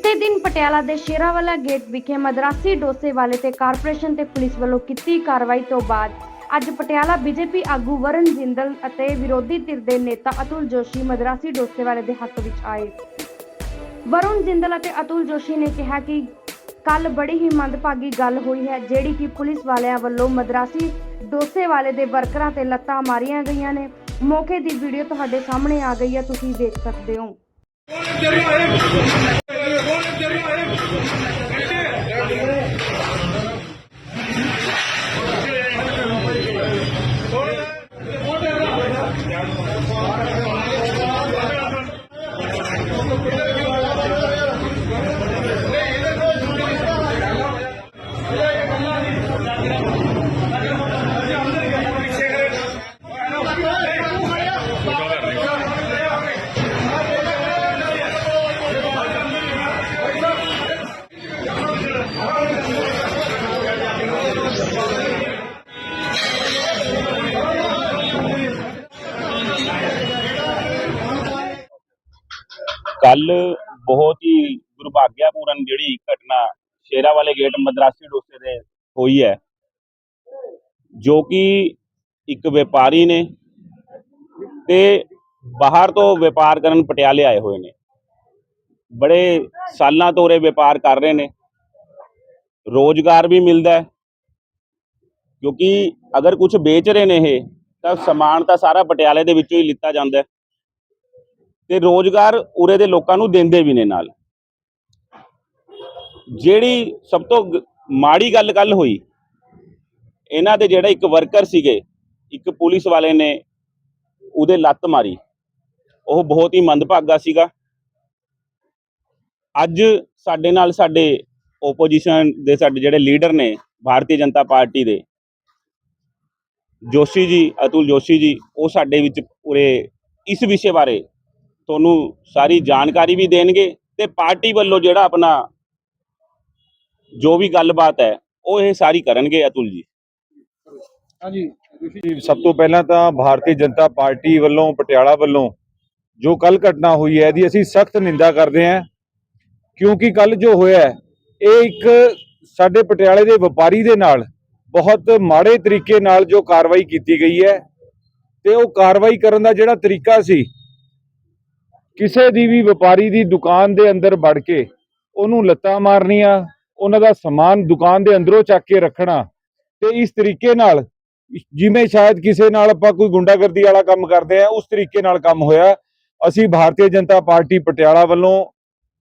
ਬੀਤੇ ਦਿਨ ਪਟਿਆਲਾ ਦੇ ਸ਼ੇਰਾਵਾਲਾ ਗੇਟ ਵਿਖੇ ਮਦਰਾਸੀ ਡੋਸੇ ਵਾਲੇ ਤੇ ਕਾਰਪੋਰੇਸ਼ਨ ਤੇ ਪੁਲਿਸ ਵੱਲੋਂ ਕੀਤੀ ਕਾਰਵਾਈ ਤੋਂ ਬਾਅਦ ਅੱਜ ਪਟਿਆਲਾ ਬੀਜੇਪੀ ਆਗੂ ਵਰਨ ਜਿੰਦਲ ਅਤੇ ਵਿਰੋਧੀ ਧਿਰ ਦੇ ਨੇਤਾ ਅਤੁਲ ਜੋਸ਼ੀ ਮਦਰਾਸੀ ਡੋਸੇ ਵਾਲੇ ਦੇ ਹੱਕ ਵਿੱਚ ਆਏ। ਵਰੁਣ ਜਿੰਦਲ ਅਤੇ ਅਤੁਲ ਜੋਸ਼ੀ ਨੇ ਕਿਹਾ ਕਿ ਕੱਲ ਬੜੀ ਹੀ ਮੰਦਭਾਗੀ ਗੱਲ ਹੋਈ ਹੈ, ਜਿਹੜੀ ਕਿ ਪੁਲਿਸ ਵਾਲਿਆਂ ਵੱਲੋਂ ਮਦਰਾਸੀ ਡੋਸੇ ਵਾਲੇ ਦੇ ਵਰਕਰਾਂ ਤੇ ਲੱਤਾਂ ਮਾਰੀਆਂ ਗਈਆਂ ਨੇ। ਮੌਕੇ ਦੀ ਵੀਡੀਓ ਤੁਹਾਡੇ ਸਾਹਮਣੇ ਆ ਗਈ ਹੈ, ਤੁਸੀਂ ਦੇਖ ਸਕਦੇ ਹੋ। தெரியும் ਕੱਲ ਬਹੁਤ ਹੀ ਦੁਰਭਾਗਿਆਪੂਰਨ ਜਿਹੜੀ ਘਟਨਾ ਸ਼ੇਰਾ ਵਾਲੇ ਗੇਟ ਮਦਰਾਸੀ ਡੋਸੇ ਦੇ ਹੋਈ ਹੈ, ਜੋ ਕਿ ਇੱਕ ਵਪਾਰੀ ਨੇ ਤੇ ਬਾਹਰ ਤੋਂ ਵਪਾਰ ਕਰਨ ਪਟਿਆਲੇ ਆਏ ਹੋਏ ਨੇ। ਬੜੇ ਸਾਲਾਂ ਤੋਂ ਉਰੇ ਵਪਾਰ ਕਰ ਰਹੇ ਨੇ। ਰੋਜ਼ਗਾਰ ਵੀ ਮਿਲਦਾ ਹੈ, ਕਿਉਂਕਿ ਅਗਰ ਕੁਝ ਵੇਚ ਰਹੇ ਨੇ ਇਹ, ਤਾਂ ਸਮਾਨ ਤਾਂ ਸਾਰਾ ਪਟਿਆਲੇ ਦੇ ਵਿੱਚੋਂ ਹੀ ਲਿੱਤਾ ਜਾਂਦਾ ਹੈ। ਤੇ ਰੋਜ਼ਗਾਰ ਉਰੇ ਦੇ ਲੋਕਾਂ ਨੂੰ ਦਿੰਦੇ ਵੀ ਨੇ ਨਾਲ। ਜਿਹੜੀ ਸਭ ਤੋਂ ਮਾੜੀ ਗੱਲ ਕੱਲ ਹੋਈ, ਇਹਨਾਂ ਦੇ ਜਿਹੜਾ ਇੱਕ ਵਰਕਰ ਸੀਗੇ, ਇੱਕ ਪੁਲਿਸ ਵਾਲੇ ਨੇ ਉਹਦੇ ਲੱਤ ਮਾਰੀ। ਉਹ ਬਹੁਤ ਹੀ ਮੰਦਭਾਗਾ ਸੀਗਾ। ਅੱਜ ਸਾਡੇ ਨਾਲ ਸਾਡੇ ਓਪੋਜੀਸ਼ਨ ਦੇ ਸਾਡੇ ਜਿਹੜੇ ਲੀਡਰ ਨੇ, ਭਾਰਤੀ ਜਨਤਾ ਪਾਰਟੀ ਦੇ, ਜੋਸ਼ੀ ਜੀ, ਅਤੁਲ ਜੋਸ਼ੀ ਜੀ, ਉਹ ਸਾਡੇ ਵਿੱਚ ਪੂਰੇ ਇਸ ਵਿਸ਼ੇ ਬਾਰੇ ਤੁਹਾਨੂੰ ਸਾਰੀ ਜਾਣਕਾਰੀ ਵੀ ਦੇਣਗੇ ਤੇ ਪਾਰਟੀ ਵੱਲੋਂ ਜਿਹੜਾ ਆਪਣਾ ਜੋ ਵੀ ਗੱਲਬਾਤ ਹੈ ਉਹ ਇਹ ਸਾਰੀ ਕਰਨਗੇ ਅਤੁਲ ਜੀ। ਜੀ ਸਭ ਤੋਂ ਪਹਿਲਾਂ ਤਾਂ ਭਾਰਤੀ ਜਨਤਾ ਪਾਰਟੀ ਵੱਲੋਂ ਪਟਿਆਲਾ ਵੱਲੋਂ ਜੋ ਕੱਲ ਘਟਨਾ ਹੋਈ ਹੈ ਇਹਦੀ ਅਸੀਂ ਸਖਤ ਨਿੰਦਾ ਕਰਦੇ ਹਾਂ। ਕਿਉਂਕਿ ਕੱਲ ਜੋ ਹੋਇਆ ਹੈ, ਇਹ ਇੱਕ ਸਾਡੇ ਪਟਿਆਲੇ ਦੇ ਵਪਾਰੀ ਦੇ ਨਾਲ ਬਹੁਤ ਮਾੜੇ ਤਰੀਕੇ ਨਾਲ ਜੋ ਕਾਰਵਾਈ ਕੀਤੀ ਗਈ ਹੈ ਤੇ ਉਹ ਕਾਰਵਾਈ ਕਰਨ ਦਾ ਜਿਹੜਾ ਤਰੀਕਾ ਸੀ ਕਿਸੇ ਦੀ ਵੀ ਵਪਾਰੀ ਦੀ ਦੁਕਾਨ ਦੇ ਅੰਦਰ ਵੜ ਕੇ ਉਹਨੂੰ ਲੱਤਾਂ ਮਾਰਨੀਆਂ, ਉਹਨਾਂ ਦਾ ਸਮਾਨ ਦੁਕਾਨ ਦੇ ਅੰਦਰੋਂ ਚੱਕ ਕੇ ਰੱਖਣਾ ਤੇ ਇਸ ਤਰੀਕੇ ਨਾਲ ਜਿਵੇਂ ਸ਼ਾਇਦ ਕਿਸੇ ਨਾਲ ਆਪਾਂ ਕੋਈ ਗੁੰਡਾਗਰਦੀ ਵਾਲਾ ਕੰਮ ਕਰਦੇ ਆ ਉਸ ਤਰੀਕੇ ਨਾਲ ਕੰਮ ਹੋਇਆ। ਅਸੀਂ ਭਾਰਤੀ ਜਨਤਾ ਪਾਰਟੀ ਪਟਿਆਲਾ ਵੱਲੋਂ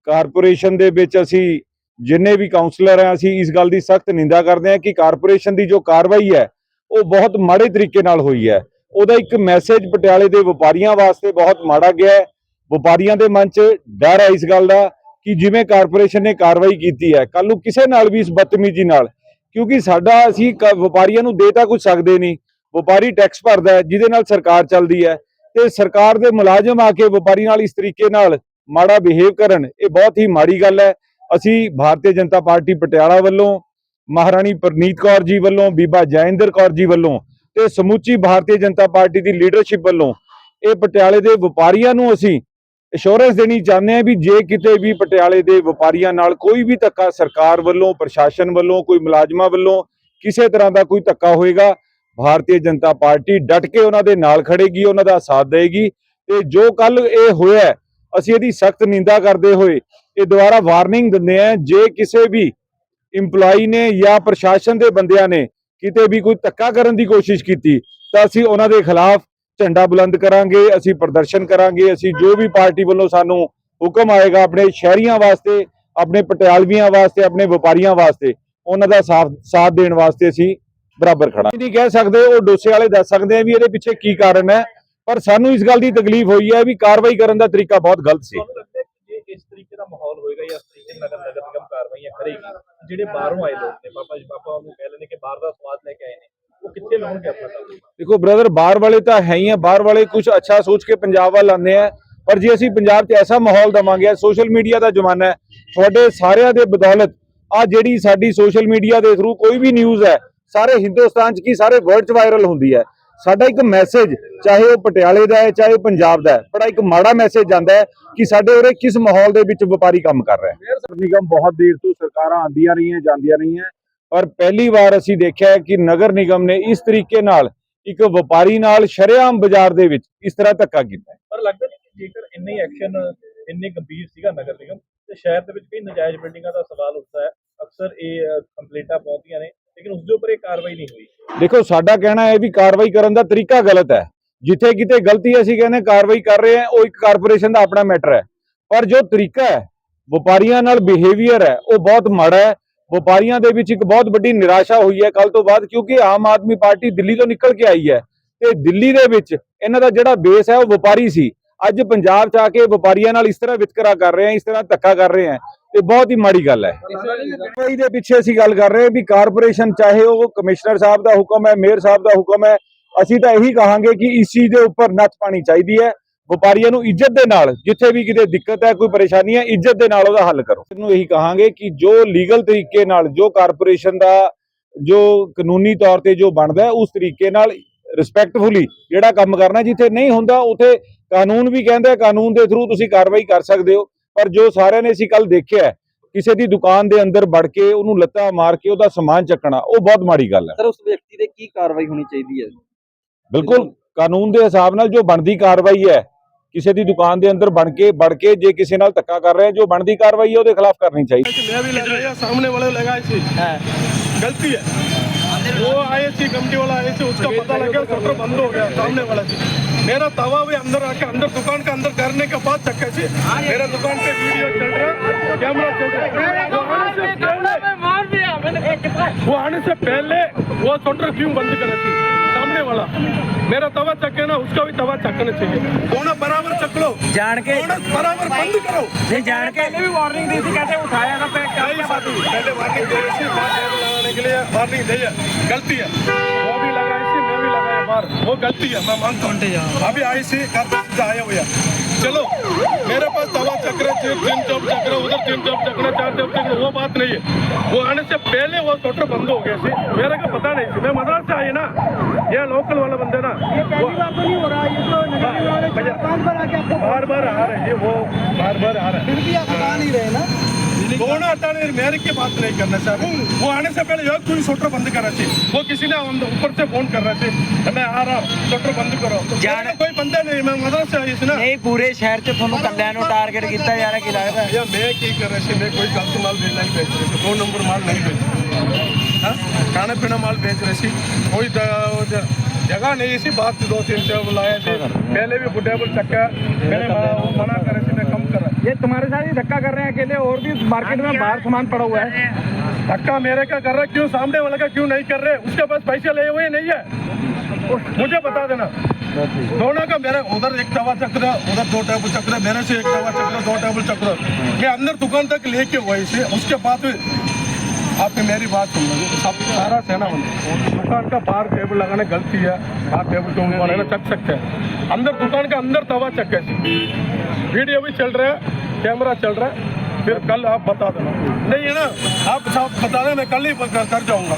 ਕਾਰਪੋਰੇਸ਼ਨ ਦੇ ਵਿੱਚ ਅਸੀਂ ਜਿੰਨੇ ਵੀ ਕਾਉਂਸਲਰ ਆ ਅਸੀਂ ਇਸ ਗੱਲ ਦੀ ਸਖਤ ਨਿੰਦਾ ਕਰਦੇ ਆ ਕਿ ਕਾਰਪੋਰੇਸ਼ਨ ਦੀ ਜੋ ਕਾਰਵਾਈ ਹੈ, ਉਹ ਬਹੁਤ ਮਾੜੇ ਤਰੀਕੇ ਨਾਲ ਹੋਈ ਹੈ। ਉਹਦਾ ਇੱਕ ਮੈਸੇਜ ਪਟਿਆਲੇ ਦੇ ਵਪਾਰੀਆਂ ਵਾਸਤੇ ਬਹੁਤ ਮਾੜਾ ਗਿਆ ਹੈ। ਵਪਾਰੀਆਂ ਦੇ ਮਨ 'ਚ ਡਰ ਹੈ ਇਸ ਗੱਲ ਦਾ ਕਿ ਜਿਵੇਂ ਕਾਰਪੋਰੇਸ਼ਨ ਨੇ ਕਾਰਵਾਈ ਕੀਤੀ ਹੈ ਕੱਲ ਨੂੰ ਕਿਸੇ ਨਾਲ ਵੀ ਇਸ ਬਦਤਮੀਜ਼ੀ ਨਾਲ, ਕਿਉਂਕਿ ਸਾਡਾ ਅਸੀਂ ਵਪਾਰੀਆਂ ਨੂੰ ਦੇ ਤਾਂ ਕੁਝ ਸਕਦੇ ਨਹੀਂ, ਵਪਾਰੀ ਟੈਕਸ ਭਰਦਾ ਹੈ, ਜਿਹਦੇ ਨਾਲ ਸਰਕਾਰ ਚੱਲਦੀ ਹੈ, ਤੇ ਸਰਕਾਰ ਦੇ ਮੁਲਾਜ਼ਮ ਆ ਕੇ ਵਪਾਰੀ ਨਾਲ ਇਸ ਤਰੀਕੇ ਨਾਲ ਮਾੜਾ ਬਿਹੇਵ ਕਰਨ, ਇਹ ਬਹੁਤ ਹੀ ਮਾੜੀ ਗੱਲ ਹੈ। ਅਸੀਂ ਭਾਰਤੀ ਜਨਤਾ ਪਾਰਟੀ ਪਟਿਆਲਾ ਵੱਲੋਂ, ਮਹਾਰਾਣੀ ਪ੍ਰਨੀਤ ਕੌਰ ਜੀ ਵੱਲੋਂ, ਬੀਬਾ ਜੈਇੰਦਰ ਕੌਰ ਜੀ ਵੱਲੋਂ ਤੇ ਸਮੁੱਚੀ ਭਾਰਤੀ ਜਨਤਾ ਪਾਰਟੀ ਦੀ ਲੀਡਰਸ਼ਿਪ ਵੱਲੋਂ ਇਹ ਪਟਿਆਲੇ ਦੇ ਵਪਾਰੀਆਂ ਨੂੰ ਅਸੀਂ ਅਸ਼ੋਰੈਂਸ ਦੇਣੀ ਚਾਹੁੰਦੇ ਹਾਂ ਵੀ ਜੇ ਕਿਤੇ ਵੀ ਪਟਿਆਲੇ ਦੇ ਵਪਾਰੀਆਂ ਨਾਲ ਕੋਈ ਵੀ ਧੱਕਾ ਸਰਕਾਰ ਵੱਲੋਂ, ਪ੍ਰਸ਼ਾਸਨ ਵੱਲੋਂ, ਕੋਈ ਮੁਲਾਜ਼ਮਾਂ ਵੱਲੋਂ ਕਿਸੇ ਤਰ੍ਹਾਂ ਦਾ ਕੋਈ ਧੱਕਾ ਹੋਏਗਾ, ਭਾਰਤੀ ਜਨਤਾ ਪਾਰਟੀ ਡਟ ਕੇ ਉਹਨਾਂ ਦੇ ਨਾਲ ਖੜੇਗੀ, ਉਹਨਾਂ ਦਾ ਸਾਥ ਦੇਗੀ ਤੇ ਜੋ ਕੱਲ ਇਹ ਹੋਇਆ ਅਸੀਂ ਇਹਦੀ ਸਖਤ ਨਿੰਦਾ ਕਰਦੇ ਹੋਏ ਇਹ ਦੁਬਾਰਾ ਵਾਰਨਿੰਗ ਦਿੰਦੇ ਹਾਂ, ਜੇ ਕਿਸੇ ਵੀ EMPLOYEE ਨੇ ਜਾਂ ਪ੍ਰਸ਼ਾਸਨ ਦੇ ਬੰਦਿਆਂ ਨੇ ਕਿਤੇ ਵੀ ਕੋਈ ਧੱਕਾ ਕਰਨ ਦੀ ਕੋਸ਼ਿਸ਼ ਕੀਤੀ, ਤਾਂ ਅਸੀਂ ਉਹਨਾਂ ਦੇ ਖਿਲਾਫ ਝੰਡਾ ਬੁਲੰਦ ਕਰਾਂਗੇ, ਅਸੀਂ ਪ੍ਰਦਰਸ਼ਨ ਕਰਾਂਗੇ, ਅਸੀਂ ਜੋ ਵੀ ਪਾਰਟੀ ਵੱਲੋਂ ਸਾਨੂੰ ਹੁਕਮ ਆਏਗਾ ਆਪਣੇ ਸ਼ਹਿਰੀਆਂ ਵਾਸਤੇ, ਆਪਣੇ ਪਟਿਆਲਵੀਆਂ ਵਾਸਤੇ, ਆਪਣੇ ਵਪਾਰੀਆਂ ਵਾਸਤੇ, ਉਹਨਾਂ ਦਾ ਸਾਥ ਦੇਣ ਵਾਸਤੇ ਅਸੀਂ ਬਰਾਬਰ ਖੜਾ ਨਹੀਂ ਕਹਿ ਸਕਦੇ, ਉਹ ਡੋਸੇ ਵਾਲੇ ਦੱਸ ਸਕਦੇ ਆ ਵੀ ਇਹਦੇ ਪਿੱਛੇ ਕੀ ਕਾਰਨ ਹੈ, ਪਰ ਸਾਨੂੰ ਇਸ ਗੱਲ ਦੀ ਤਕਲੀਫ ਹੋਈ ਹੈ ਵੀ ਕਾਰਵਾਈ ਕਰਨ ਦਾ ਤਰੀਕਾ ਬਹੁਤ ਗਲਤ ਸੀ। ਇਸ ਤਰੀਕੇ ਦਾ ਮਾਹੌਲ ਹੋਏਗਾ ਜਾਂ ਇਸ ਤਰੀਕੇ ਨਾਲ ਨਗਰ ਨਿਗਮ ਕਾਰਵਾਈਆਂ ਕਰੇਗੀ, ਜਿਹੜੇ ਬਾਹਰੋਂ ਆਏ ਲੋਕ ਨੇ ਪਾਪਾ ਜੀ ਪਾਪਾ ਉਹਨੂੰ ਕਹਿ ਲੈਣੇ ਕਿ ਬਾਹਰ ਦਾ ਸਵਾਦ ਲੈ ਕੇ ਆਏ ਨੇ। ਦੇਖੋ ਬ੍ਰਦਰ ਬਾਹਰ ਵਾਲੇ ਤਾਂ ਹੈ ਹੀ ਆ ਬਾਹਰ ਵਾਲੇ ਕੁਝ ਅੱਛਾ ਸੋਚ ਕੇ ਪੰਜਾਬ ਵੱਲ ਆਉਂਦੇ ਆ ਪਰ ਜੇ ਅਸੀਂ ਪੰਜਾਬ 'ਚ ਐਸਾ ਮਾਹੌਲ ਦਵਾਂਗੇ ਸੋਸ਼ਲ ਮੀਡੀਆ ਦਾ ਜ਼ਮਾਨਾ ਹੈ ਤੁਹਾਡੇ ਸਾਰਿਆਂ ਦੇ ਬਦੌਲਤ ਆ ਜਿਹੜੀ ਸਾਡੀ ਸੋਸ਼ਲ ਮੀਡੀਆ ਦੇ ਥਰੂ ਕੋਈ ਵੀ ਨਿਊਜ਼ ਹੈ ਸਾਰੇ ਹਿੰਦੁਸਤਾਨ 'ਚ ਕੀ ਸਾਰੇ ਵਰਲਡ 'ਚ ਵਾਇਰਲ ਹੁੰਦੀ ਹੈ? ਸਾਡਾ ਇੱਕ ਮੈਸੇਜ ਚਾਹੇ ਉਹ ਪਟਿਆਲੇ ਦਾ ਹੈ ਚਾਹੇ ਪੰਜਾਬ ਦਾ ਹੈ ਬੜਾ ਇੱਕ ਮਾੜਾ ਮੈਸੇਜ ਜਾਂਦਾ ਹੈ ਕਿ ਸਾਡੇ ਉਰੇ ਕਿਸ ਮਾਹੌਲ ਦੇ ਵਿੱਚ ਵਪਾਰੀ ਕੰਮ ਕਰ ਰਿਹਾ ਹੈ। ਨਿਗਮ ਬਹੁਤ ਦੇਰ ਤੋਂ ਸਰਕਾਰਾਂ ਆਂਦੀਆਂ ਰਹੀਆਂ ਜਾਂਦੀਆਂ ਰਹੀਆਂ ਪਰ ਪਹਿਲੀ ਵਾਰ ਅਸੀਂ ਦੇਖਿਆ ਹੈ ਕਿ ਨਗਰ ਨਿਗਮ ਨੇ ਇਸ ਤਰੀਕੇ ਨਾਲ ਇੱਕ ਵਪਾਰੀ ਨਾਲ ਸ਼ਰੇਆਮ ਬਾਜ਼ਾਰ ਦੇ ਵਿੱਚ ਇਸ ਤਰ੍ਹਾਂ ਧੱਕਾ ਕੀਤਾ। ਪਰ ਲੱਗਦਾ ਨਹੀਂ ਕਿ ਜੇਕਰ ਇੰਨੇ ਐਕਸ਼ਨ ਇੰਨੇ ਗੰਭੀਰ ਸੀਗਾ ਨਗਰ ਨਿਗਮ ਤੇ ਸ਼ਹਿਰ ਦੇ ਵਿੱਚ ਕਈ ਨਜਾਇਜ਼ ਬਿਲਡਿੰਗਾਂ ਦਾ ਸਵਾਲ ਉੱਠਦਾ ਹੈ। ਅਕਸਰ ਇਹ ਕੰਪਲੇਂਟਾਂ ਪਹੁੰਚਦੀਆਂ ਨੇ ਲੇਕਿਨ ਉਸ ਦੇ ਉੱਪਰ ਇਹ ਕਾਰਵਾਈ ਨਹੀਂ ਹੋਈ। ਦੇਖੋ ਸਾਡਾ ਕਹਿਣਾ ਹੈ ਵੀ ਕਾਰਵਾਈ ਕਰਨ ਦਾ ਤਰੀਕਾ ਗਲਤ ਹੈ। ਜਿੱਥੇ ਕਿਤੇ ਗਲਤੀ ਅਸੀਂ ਕਹਿੰਦੇ ਕਾਰਵਾਈ ਕਰ ਰਹੇ ਹਾਂ ਉਹ ਇੱਕ ਕਾਰਪੋਰੇਸ਼ਨ ਦਾ ਆਪਣਾ ਮੈਟਰ ਹੈ। ਪਰ ਜੋ ਤਰੀਕਾ ਹੈ ਵਪਾਰੀਆਂ ਨਾਲ ਬਿਹੇਵੀਅਰ ਹੈ ਉਹ ਬਹੁਤ ਮਾੜਾ ਹੈ। ਵਪਾਰੀਆਂ ਦੇ ਵਿੱਚ ਇੱਕ ਬਹੁਤ ਵੱਡੀ ਨਿਰਾਸ਼ਾ ਹੋਈ ਹੈ ਕੱਲ ਤੋਂ ਬਾਅਦ, ਕਿਉਂਕਿ ਆਮ ਆਦਮੀ ਪਾਰਟੀ ਦਿੱਲੀ ਤੋਂ ਨਿਕਲ ਕੇ ਆਈ ਹੈ ਤੇ ਦਿੱਲੀ ਦੇ ਵਿੱਚ ਇਹਨਾਂ ਦਾ ਜਿਹੜਾ ਬੇਸ ਹੈ ਉਹ ਵਪਾਰੀ ਸੀ। ਅੱਜ ਪੰਜਾਬ ਚ ਆ ਕੇ ਵਪਾਰੀਆਂ ਨਾਲ ਇਸ ਤਰ੍ਹਾਂ ਵਿਤਕਰਾ ਕਰ ਰਹੇ ਆ, ਇਸ ਤਰ੍ਹਾਂ ਧੱਕਾ ਕਰ ਰਹੇ ਆ ਤੇ ਬਹੁਤ ਹੀ ਮਾੜੀ ਗੱਲ ਹੈ। ਕਾਰਵਾਈ ਦੇ ਪਿੱਛੇ ਅਸੀਂ ਗੱਲ ਕਰ ਰਹੇ ਹਾਂ ਵੀ ਕਾਰਪੋਰੇਸ਼ਨ, ਚਾਹੇ ਉਹ ਕਮਿਸ਼ਨਰ ਸਾਹਿਬ ਦਾ ਹੁਕਮ ਹੈ, ਮੇਅਰ ਸਾਹਿਬ ਦਾ ਹੁਕਮ ਹੈ, ਅਸੀਂ ਤਾਂ ਇਹੀ ਕਹਾਂਗੇ ਕਿ ਇਸ ਚੀਜ਼ ਦੇ ਉੱਪਰ ਨੱਥ ਪਾਣੀ ਚਾਹੀਦੀ ਹੈ। ਵਪਾਰੀਆਂ ਨੂੰ ਇੱਜ਼ਤ ਦੇ ਨਾਲ ਜਿੱਥੇ ਵੀ ਕਿਤੇ ਦਿੱਕਤ ਹੈ ਕੋਈ ਪਰੇਸ਼ਾਨੀ ਹੈ ਇੱਜ਼ਤ ਦੇ ਨਾਲ ਉਹਦਾ ਹੱਲ ਕਰੋ। ਇਹਨੂੰ ਇਹੀ ਕਹਾਂਗੇ ਕਿ ਜੋ ਲੀਗਲ ਤਰੀਕੇ ਨਾਲ ਜੋ ਕਾਰਪੋਰੇਸ਼ਨ ਦਾ ਜੋ ਕਾਨੂੰਨੀ ਤੌਰ ਤੇ ਜੋ ਬਣਦਾ ਹੈ ਉਸ ਤਰੀਕੇ ਨਾਲ ਰਿਸਪੈਕਟਫੁਲੀ ਜਿਹੜਾ ਕੰਮ ਕਰਨਾ ਜਿੱਥੇ ਨਹੀਂ ਹੁੰਦਾ ਉਥੇ ਕਾਨੂੰਨ ਵੀ ਕਹਿੰਦਾ ਕਾਨੂੰਨ ਦੇ ਥਰੂ ਤੁਸੀਂ ਕਾਰਵਾਈ ਕਰ ਸਕਦੇ ਹੋ। ਪਰ ਜੋ ਸਾਰਿਆਂ ਨੇ ਅਸੀਂ ਕੱਲ ਦੇਖਿਆ ਕਿਸੇ ਦੀ ਦੁਕਾਨ ਦੇ ਅੰਦਰ ਵੜ ਕੇ ਉਹਨੂੰ ਲੱਤਾਂ ਮਾਰ ਕੇ ਉਹਦਾ ਸਮਾਨ ਚੱਕਣਾ ਉਹ ਬਹੁਤ ਮਾੜੀ ਗੱਲ ਹੈ। ਸਰ ਉਸ ਵਿਅਕਤੀ ਤੇ ਕੀ ਕਾਰਵਾਈ ਹੋਣੀ ਚਾਹੀਦੀ ਹੈ? ਬਿਲਕੁਲ ਕਾਨੂੰਨ ਦੇ ਹਿਸਾਬ ਨਾਲ ਜੋ ਬਣਦੀ ਕਾਰਵਾਈ ਹੈ ਕਿਸੇ ਦੀ ਦੁਕਾਨ ਦੇ ਅੰਦਰ ਬਣ ਕੇ ਵੜ ਕੇ ਜੇ ਕਿਸੇ ਨਾਲ ਧੱਕਾ ਕਰ ਰਹੇ ਹੈ, ਜੋ ਬਣਦੀ ਕਾਰਵਾਈ ਹੈ ਉਹਦੇ ਖਿਲਾਫ ਕਰਨੀ ਚਾਹੀਦੀ मैं भी लगाया सामने वाले लगाए थे गलती है वो आए थे कमटी वाला आए थे उसका पता लगा शटर बंद हो गया सामने वाला से मेरा तवा भी अंदर आके अंदर दुकान का अंदर करने के बाद चक्के से मेरा दुकान पे वीडियो चल रहा है कैमरा चल रहा है वो आने से पहले वो आने से पहले वो शोटर क्यों बंद करा चाहिए सामने वाला मेरा तवा चक है ना उसका भी तवा चकना चाहिए दोनों बराबर चक लो जान के बराबर बंद करो ये जान के पहले भी वार्निंग दी थी कहते उठाया ना पहले वार्निंग दी थी लगाने के लिए वार्निंग दी है गलती है वो भी लगाई थी मैं भी लगाया बार वो गलती है मैं मानता हूँ अभी आई सी आया हुआ चलो मेरे पास तवा चक्र तीन चौप चक्र उधर तीन चौप चक्र चार चौप चक्र वो बात नहीं है वो आने से पहले वो शोटर बंद हो गया मैं मद्रास से आई ना ये लोकल वाला बंदे ना बार बार आ रहे हैं वो बार बार आ रहे हैं ਫਿਰ ਵੀ ਆਪ ਬਤਾ ਨਹੀਂ ਰਹੇ ਨਾ दोनों हटाने मेरे की बात नहीं करना चाहते वो आने से पहले यार कोई शटर बंद कर रहे थे वो किसी ने हम- ऊपर से फोन कर रहे थे मैं आ रहा हूँ शटर बंद करो जान- मेरा कोई बंदा नहीं मैं मदद से आई थी ना ਨਹੀਂ ਪੂਰੇ ਸ਼ਹਿਰ 'ਚ ਤੁਹਾਨੂੰ ਕੱਲਿਆਂ ਨੂੰ ਟਾਰਗੇਟ ਕੀਤਾ ਜਾ ਰਿਹਾ ਕੀ ਲੱਗਦਾ भैया मैं की कर रहे थे मैं कोई गलत माल बेच नहीं बेच रहे थे दो नंबर माल नहीं बेच रहे हाँ? खाना पीना माल बेच रहे थे कोई ज- वो ज- जगह नहीं इसी बात से दो तीन से बुलाए थे पहले भी बुढ़ेबुल चक्का मैंने मना वो मना करे थे मैं कम कर रहा ये तुम्हारे साथ ही धक्का कर रहे हैं अकेले और भी मार्केट में बाहर सामान पड़ा हुआ है धक्का मेरे का कर रहा है क्यों सामने वाले का क्यों नहीं कर रहे उसके पास पैसे लिए हुए नहीं है मुझे बता देना दोनों का मेरा उधर एक तवा चक्र उधर दो टेबल चक्र मेरे से एक तवा चक्र दो टेबल चक्र मैं अंदर दुकान तक लेके हुआ इसे उसके बाद आपने मेरी बात सुन लो सब सारा सेना बंद दुकान का बाहर टेबल लगाने गलती है बाहर टेबल क्यों वाले ना चक सकते हैं अंदर दुकान का अंदर तवा चक कैसे वीडियो भी चल रहा है कैमरा चल रहा है फिर कल आप बता देना नहीं है ना आप साहब बता देना मैं कल ही कर कर जाऊंगा